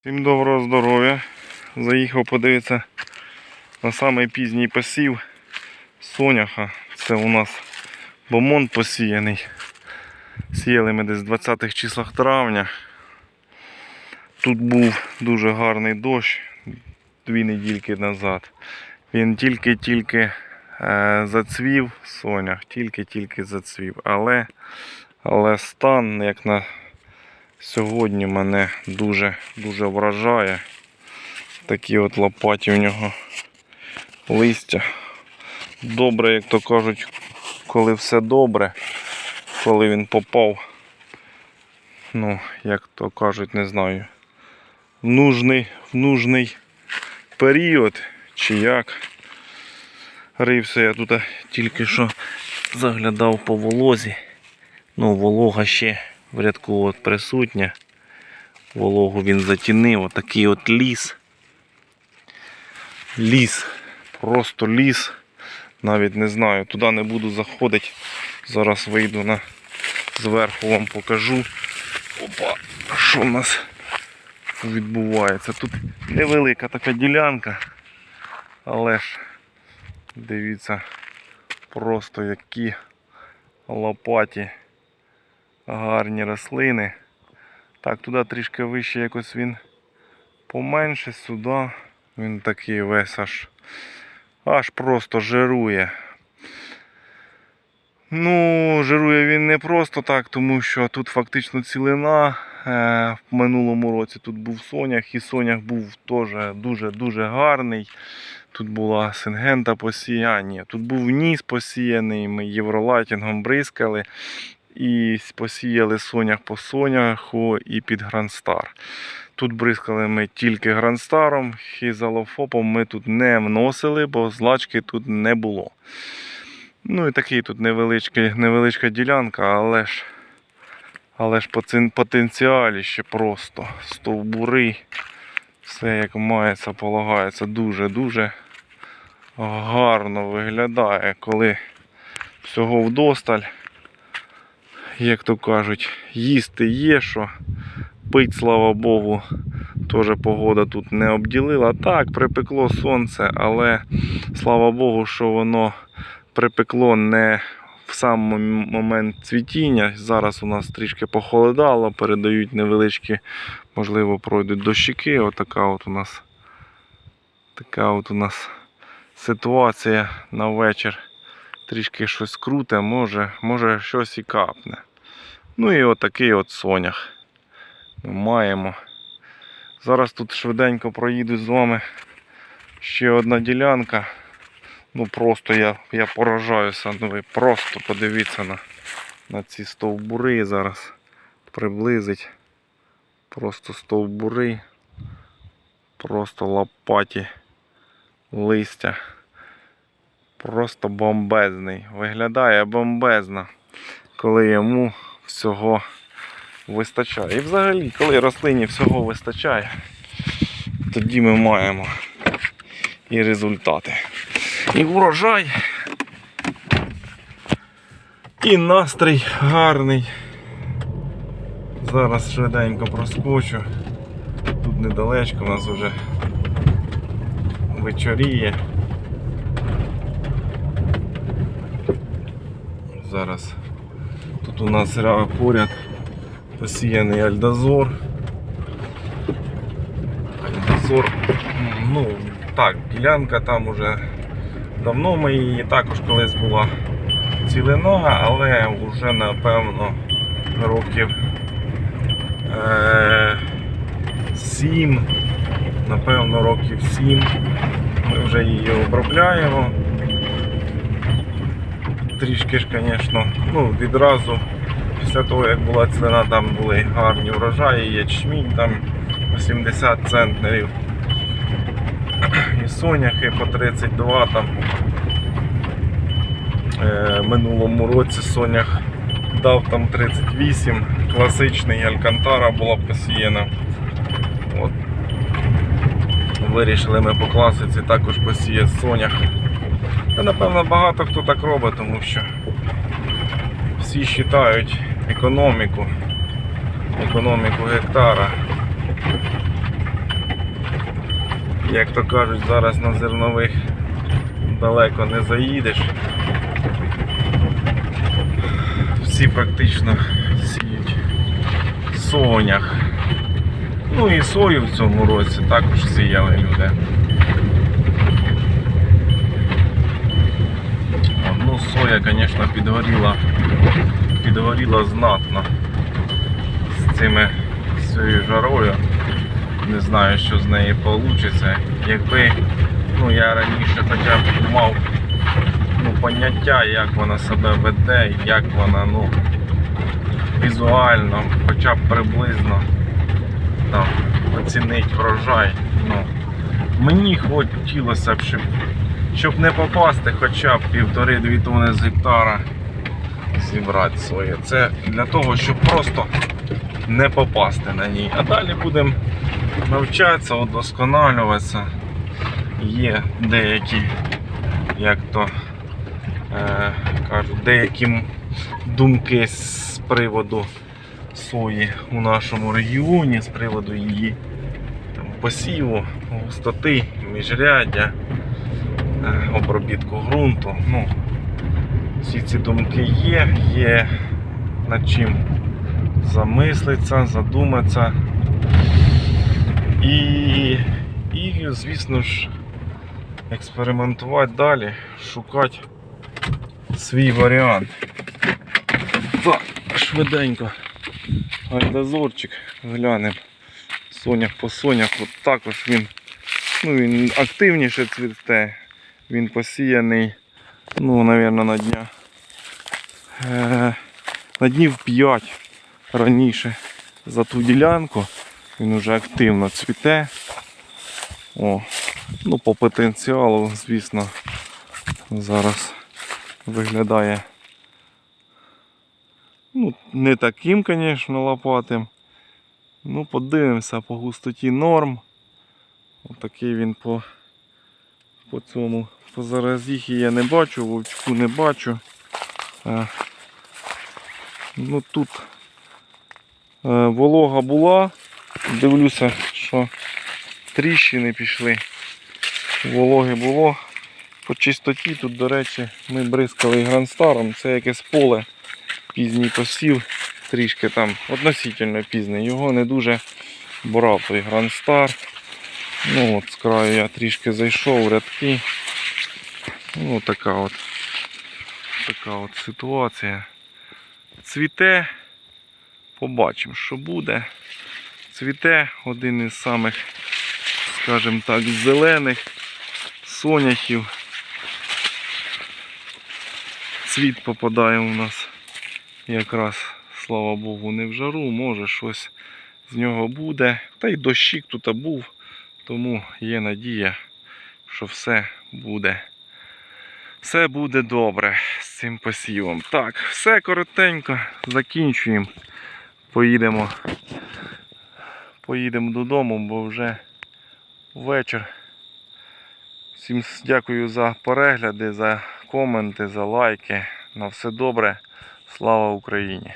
Всім доброго здоров'я. Заїхав подивитися на самий пізній посів соняха. Це у нас бомон посіяний. Сіяли ми десь в 20-х числах травня. Тут був дуже гарний дощ дві недільки назад. Він тільки-тільки е, зацвів сонях, тільки-тільки зацвів. Але, але стан, як на Сьогодні мене дуже дуже вражає. Такі от лопаті у нього листя. Добре, як то кажуть, коли все добре, коли він попав, ну, як то кажуть, не знаю, в нужний, в нужний період чи як. Рився я тут тільки що заглядав по волозі. Ну, волога ще в рядку от присутня. Вологу він затінив. Отакий от ліс. Ліс. Просто ліс. Навіть не знаю. Туди не буду заходити. Зараз вийду на зверху вам покажу. Опа, що в нас відбувається. Тут невелика така ділянка. Але ж дивіться, просто які лопаті гарні рослини. Так, туди трішки вище якось він поменше, сюди він такий весь аж аж просто жирує. Ну, жирує він не просто так, тому що тут фактично цілина. Е, В минулому році тут був сонях, і сонях був теж дуже-дуже гарний. Тут була сингента посіяна. Ні, тут був ніс посіяний, ми євролайтінгом бризкали і посіяли сонях по соняху і під Грандстар. Тут бризкали ми тільки грандстаром, хізалофопом ми тут не вносили, бо злачки тут не було. Ну і такий тут невеличкий, невеличка ділянка, але ж, але ж поцин- потенціалі ще просто стовбури. Все як мається, полагається, дуже-дуже гарно виглядає, коли всього вдосталь як то кажуть, їсти є що. Пить, слава Богу, теж погода тут не обділила. Так, припекло сонце, але слава Богу, що воно припекло не в сам момент цвітіння. Зараз у нас трішки похолодало, передають невеличкі, можливо, пройдуть дощики. Отака от у нас така от у нас ситуація на вечір. Трішки щось круте, може, може щось і капне. Ну і отакий от сонях ми маємо. Зараз тут швиденько проїду з вами ще одна ділянка. Ну просто я я поражаюся. Ну ви просто подивіться на, на ці стовбури зараз. Приблизить. Просто стовбури. Просто лопаті листя. Просто бомбезний. Виглядає бомбезно, коли йому всього вистачає. І взагалі, коли рослині всього вистачає, тоді ми маємо і результати. І урожай, і настрій гарний. Зараз швиденько проскочу. Тут недалечко у нас вже вечоріє. Зараз тут у нас поряд посіяний альдозор. Альдозор, ну так, ділянка там уже давно ми її також колись була цілинога, але вже напевно років е, 7, напевно років 7 ми вже її обробляємо трішки ж, звісно, ну, відразу після того, як була ціна, там були гарні врожаї, ячмінь там 80 центнерів. І соняхи по 32 там. Е, минулому році сонях дав там 38, класичний Алькантара була посіяна. От. Вирішили ми по класиці також посіяти сонях. Та напевно багато хто так робить, тому що всі вважають економіку, економіку гектара. Як то кажуть, зараз на зернових далеко не заїдеш. Всі практично сіють сонях. Ну і сою в цьому році також сіяли люди. О, Ну, соя, звісно, підгоріла, підгоріла знатно з цими з жарою. Не знаю, що з неї вийде. Якби ну, я раніше хоча б мав ну, поняття, як вона себе веде, як вона ну, візуально, хоча б приблизно там, оцінить врожай. Ну, мені хотілося б, щоб, щоб не попасти хоча б півтори-дві тони з гектара зібрати своє. Це для того, щоб просто не попасти на ній. А далі будемо навчатися, удосконалюватися. Є деякі, як то е, кажуть, деякі думки з приводу сої у нашому регіоні, з приводу її там, посіву, густоти, міжряддя, обробітку ґрунту. Ну, всі ці думки є, є над чим замислитися, задуматися. І, і, звісно ж, експериментувати далі, шукати свій варіант. Так, швиденько. Альдозорчик глянемо. Сонях по сонях. От також він, ну, він активніше цвіте. Він посіяний, ну, мабуть, на дня. Е, на днів 5 раніше за ту ділянку. Він вже активно цвіте. О, ну по потенціалу, звісно, зараз виглядає ну, не таким, звісно, лопатим. Ну, подивимося по густоті норм. Отакий він по, по цьому. По заразіхі я не бачу, вовчку не бачу. Е, ну тут е, волога була. Дивлюся, що тріщини пішли. Вологи було. По чистоті тут, до речі, ми бризкали гранстаром. Це якесь поле, пізній посів, трішки там относительно пізній. Його не дуже брав той гранстар. Ну от з краю я трішки зайшов рядки. Ну така от, така от ситуація. Цвіте, побачимо, що буде. Цвіте один із самих, скажімо так, зелених соняхів. Цвіт попадає у нас якраз, слава Богу, не в жару, може щось з нього буде. Та й дощик тут був, тому є надія, що все буде. Все буде добре з цим посівом. Так, все коротенько, закінчуємо. Поїдемо. Поїдемо додому, бо вже вечір. Всім дякую за перегляди, за коменти, за лайки. На все добре. Слава Україні!